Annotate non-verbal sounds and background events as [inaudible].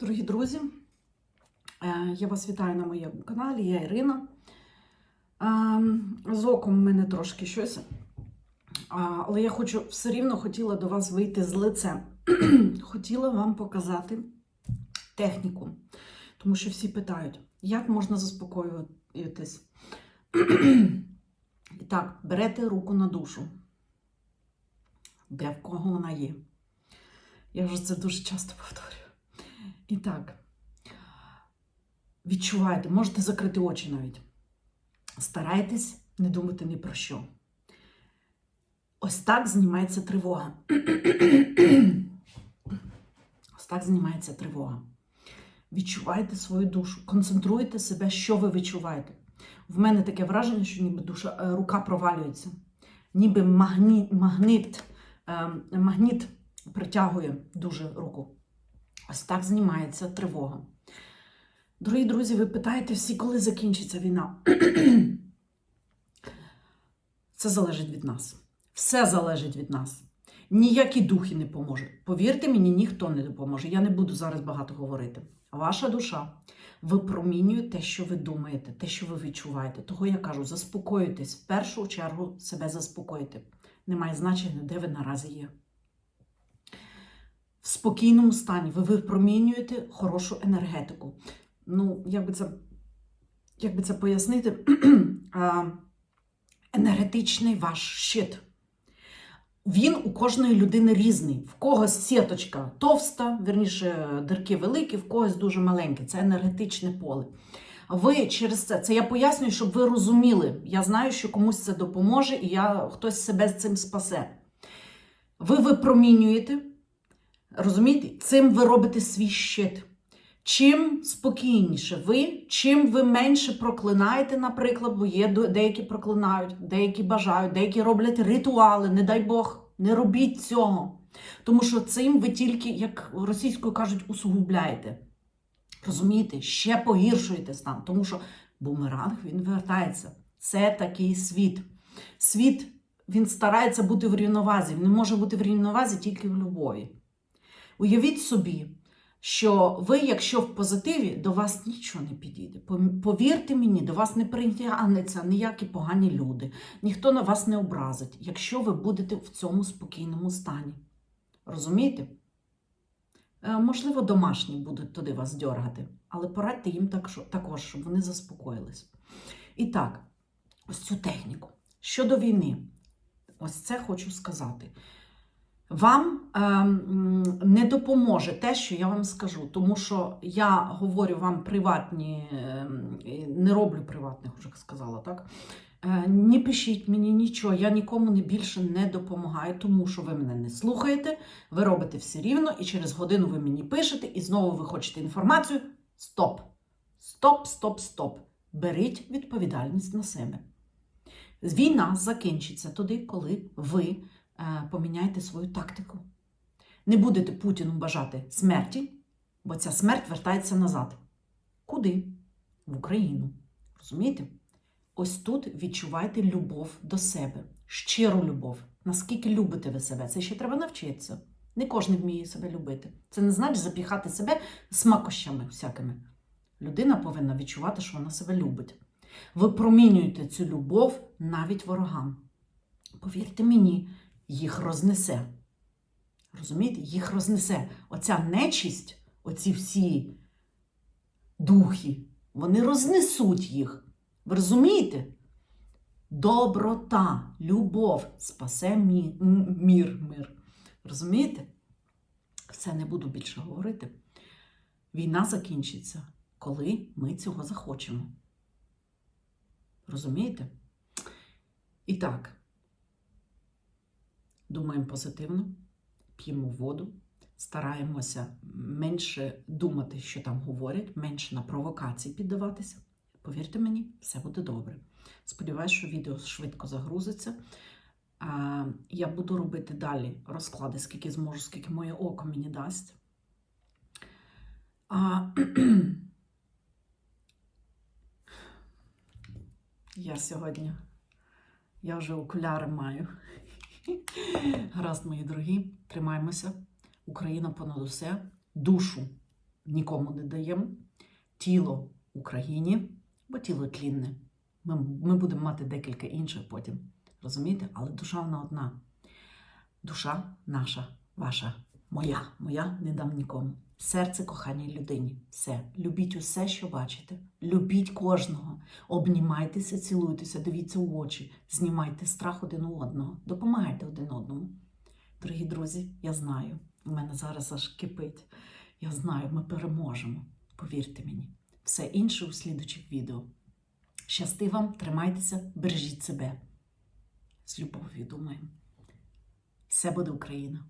Дорогі друзі, е, я вас вітаю на моєму каналі, я Ірина. Е, З оком в мене трошки щось, але я хочу все рівно хотіла до вас вийти з лицем. [clears throat] Хотіла вам показати техніку, тому що всі питають, як можна заспокоюватись. [clears throat] І так, берете руку на душу, де в кого вона є. Я вже це дуже часто повторюю. І так, відчувайте, можете закрити очі навіть. Старайтесь не думати ні про що. Ось так знімається тривога. [clears throat] Ось так знімається тривога. Відчувайте свою душу, концентруйте себе, що ви відчуваєте. В мене таке враження, що ніби душа, е, рука провалюється, ніби магніт, магніт, е, магніт притягує дуже руку. Ось так знімається тривога. Дорогі друзі, ви питаєте всі, коли закінчиться війна. [clears throat] Це залежить від нас. Все залежить від нас. Ніякі духи не поможуть. Повірте мені, ніхто не допоможе. Я не буду зараз багато говорити. Ваша душа випромінює те, що ви думаєте, те, що ви відчуваєте. Того я кажу, заспокойтесь. В першу чергу себе заспокоїти. Немає значення, де ви наразі є. Спокійному стані ви випромінюєте хорошу енергетику. Ну, як би це, як би це пояснити? [clears throat] Енергетичний ваш щит. Він у кожної людини різний. В когось сіточка товста, верніше, дирки великі, в когось дуже маленькі. Це енергетичне поле. Ви через це, це я пояснюю, щоб ви розуміли. Я знаю, що комусь це допоможе, і я, хтось себе з цим спасе. Ви випромінюєте, розумієте, цим ви робите свій щит. Чим спокійніше ви, чим ви менше проклинаєте, наприклад, бо є деякі проклинають, деякі бажають, деякі роблять ритуали, не дай Бог, не робіть цього. Тому що цим ви тільки, як російською кажуть, усугубляєте. Розумієте, ще погіршуєте стан, тому що бумеранг він вертається. Це такий світ. Світ він старається бути в рівновазі. Він не може бути в рівновазі тільки в любові. Уявіть собі, що ви, якщо в позитиві, до вас нічого не підійде. Повірте мені, до вас не притягнеться ніякі погані люди, ніхто на вас не образить, якщо ви будете в цьому спокійному стані. Розумієте? Е, Можливо, домашні будуть туди вас дьоргати, але порадьте їм також, щоб вони заспокоїлись. І так, ось цю техніку. Щодо війни, ось це хочу сказати. Вам ем, не допоможе те, що я вам скажу, тому що я говорю вам приватні, ем, не роблю приватних, вже сказала, так? Е, Не пишіть мені нічого, я нікому не більше не допомагаю, тому що ви мене не слухаєте, ви робите все рівно, і через годину ви мені пишете, і знову ви хочете інформацію. Стоп! Стоп, стоп, стоп. Беріть відповідальність на себе. Війна закінчиться тоді, коли ви е, поміняєте свою тактику. Не будете Путіну бажати смерті, бо ця смерть вертається назад. Куди? В Україну. Розумієте? Ось тут відчувайте любов до себе, щиру любов. Наскільки любите ви себе? Це ще треба навчитися. Не кожен вміє себе любити. Це не значить запіхати себе смакощами всякими. Людина повинна відчувати, що вона себе любить. Ви промінюєте цю любов навіть ворогам. Повірте мені, їх рознесе. Розумієте? Їх рознесе. Оця нечисть, оці всі духи, вони рознесуть їх. Ви розумієте? Доброта, любов спасе мі- мір, мир. Розумієте? Все не буду більше говорити. Війна закінчиться, коли ми цього захочемо. Розумієте? І так, думаємо позитивно, п'ємо воду, стараємося менше думати, що там говорять, менше на провокації піддаватися. Повірте мені, все буде добре. Сподіваюсь, що відео швидко загрузиться. Я буду робити далі розклади, скільки зможу, скільки моє око мені дасть. А, [clears throat] я сьогодні, я вже окуляри маю. Гаразд, мої дорогі, тримаємося. Україна понад усе, душу нікому не даємо. Тіло Україні, бо тіло тлінне. Ми, ми будемо мати декілька інших потім. Розумієте? Але душа вона одна. Душа наша, ваша, моя, моя не дам нікому. Серце коханій людині. Все. Любіть усе, що бачите. Любіть кожного. Обнімайтеся, цілуйтеся, дивіться в очі, знімайте страх один у одного, допомагайте один одному. Дорогі друзі, я знаю, у мене зараз аж кипить. Я знаю, ми переможемо. Повірте мені. Все інше у слідучих відео. Щасти вам, тримайтеся, бережіть себе. З любов'ю думаємо. Все буде Україна!